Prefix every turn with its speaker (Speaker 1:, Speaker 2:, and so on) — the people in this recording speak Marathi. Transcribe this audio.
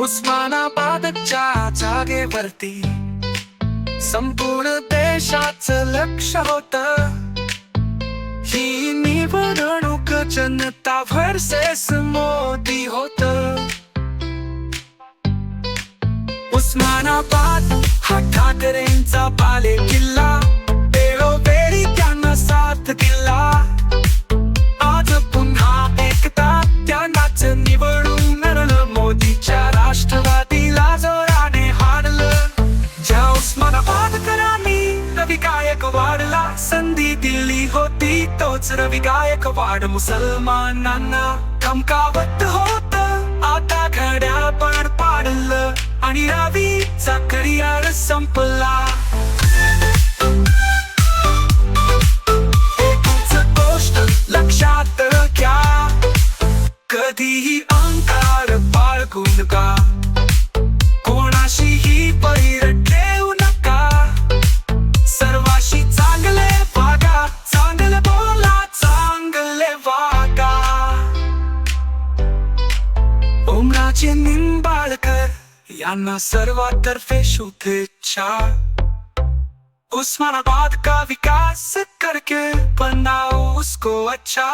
Speaker 1: उस्मानाबादच्या जागेवरती. संपूर्ण देशाचं लक्ष होत. ही निवडणूक जनता भरसेस मोदी होत. उस्मानाबाद हा ठाकरेंचा पाले किल्ला रवी गायक वाढला. संधी दिली होती तोच रवी गायकवाड मुसलमानांना धमकावत होत. आता घड्या पण पाडलं आणि रवीचा करिअर संपला. एकच गोष्ट लक्षात घ्या. कधीही अंकार बाळगू का? उमराचे निंबाळकर यांना सर्वातर्फे शुभेच्छा उस्मानाबाद का विकास करके बनाओ उसको अच्छा.